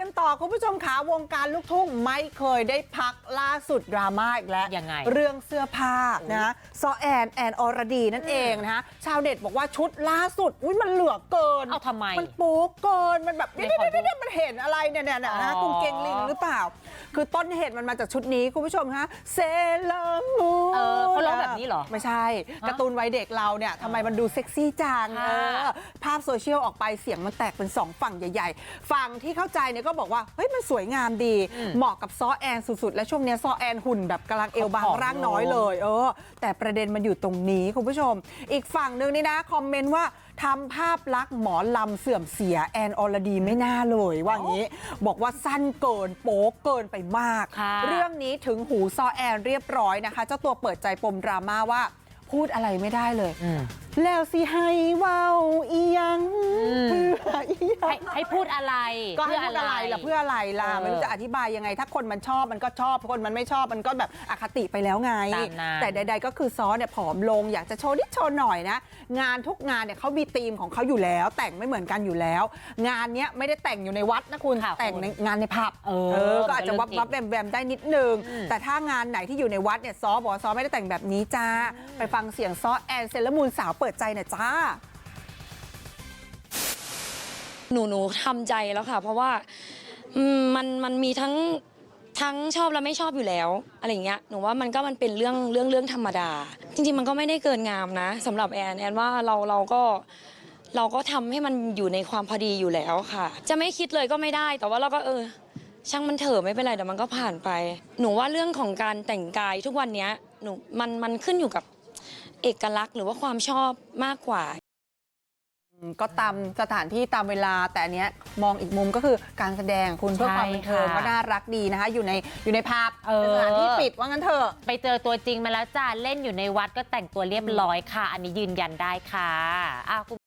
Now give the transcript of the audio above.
กันต่อคุณผู้ชมขาวงการลูกทุ่งไม่เคยได้พักล่าสุดดราม่าอีกแล้วยังไงเรื่องเสื้อผ้านะซอแอนแอนอรดีนั่นเองนะฮะชาวเน็ตบอกว่าชุดล่าสุดอุ้ยมันเหลือเกินเอาทำไมมันโป๊เกินมันแบบไม่นี่ขอดูนี่นี่มันเห็นอะไรเนี่ยเนี่ยเนี่ยนะอ๋อกุงเกงลิงหรือเปล่า คือต้นเหตุมันมาจากชุดนี้คุณผู้ชมคะเซเลมูเออเขาร้องแบบนี้เหรอไม่ใช่การ์ตูนวัยเด็กเราเนี่ยทำไมมันดูเซ็กซี่จังค่ะเออภาพโซเชียลออกไปเสียงมันแตกเป็นสองฝั่งใหญ่ ๆ ฝั่งที่เข้าใจเนี่ยก็บอกว่าเฮ้ยมันสวยงามดีเหมาะกับซอแอนสุดๆและช่วงเนี้ยซอแอนหุ่นแบบกำลังเอวบางผอมๆร่างน้อยเลยเออแต่ประเด็นมันอยู่ตรงนี้คุณผู้ชม อีกฝั่งหนึ่งนี่นะคอมเมนต์ว่าทำภาพลักษณ์หมอลำเสื่อมเสียแอนอรดีไม่น่าเลยว่าอย่างนี้ บอกว่าสั้นเกินโป๊เกินไปมากค่ะเรื่องนี้ถึงหูซอแอนเรียบร้อยนะคะเจ้าตัวเปิดใจปมดราม่าว่าพูดอะไรไม่ได้เลยอืมแล้วสิให้เว้าอีหยังมเพื่ออีหยัง ให้ให้พูดอะไรก็ให้พูดอะไรล่ะเพื่ออะไรล่ะเออไม่รู้จะอธิบายยังไง ถ้าคนมันชอบมันก็ชอบคนมันไม่ชอบมันก็แบบอคติไปแล้วไง ตามนั้นแต่ใด ๆ ก็คือซอเนี่ยผอมลงอยากจะโชว์นิดโชว์หน่อยนะ งานทุกงานเนี่ยเขามีธีมของเขาอยู่แล้ว แต่งไม่เหมือนกันอยู่แล้ว งานเนี้ยไม่ได้แต่งอยู่ในวัดนะคุณค่ะแต่งคุณในงานในผับเออก็อาจจะวับเป็นเรื่องจริงวับแวมแวมได้นิดนึงอืมแต่ถ้างานไหนที่อยู่ในวัดเนี่ยซอบอกว่าซอไม่ได้แต่งแบบนี้จ้าไปฟังเสียงซอแอนเซเลอร์มูนสาวเปิดใจหน่อยจ้า หนูหนูทำใจแล้วค่ะ เพราะว่ามันมันมีทั้งทั้งชอบและไม่ชอบอยู่แล้วอะไรอย่างเงี้ยหนูว่ามันก็มันเป็นเรื่องเรื่องเรื่องธรรมดา จริง ๆ มันก็ไม่ได้เกินงามนะสำหรับแอนแอนว่าเราเราก็เราก็ทำให้มันอยู่ในความพอดีอยู่แล้วค่ะ จะไม่คิดเลยก็ไม่ได้ แต่ว่าเราก็เออ ช่างมันเถอะไม่เป็นไรเดี๋ยวมันก็ผ่านไป หนูว่าเรื่องของการแต่งกายทุกวันเนี้ยหนูมันมันขึ้นอยู่กับเอกลักษณ์หรือว่าความชอบมากกว่า ก็ตามสถานที่ตามเวลาแต่อันเนี้ยมองอีกมุมก็คือการแสดงคุณเพื่อใช่ความบันเทิงค่ะก็น่ารักดีนะคะ อยู่ในอยู่ในภาพเออเป็นสถานที่ปิดว่างั้นเถอะ ไปเจอตัวจริงมาแล้วจ้าเล่นอยู่ในวัดก็แต่งตัวเรียบร้อยค่ะ อันนี้ยืนยันได้ค่ะอ้าวคุณ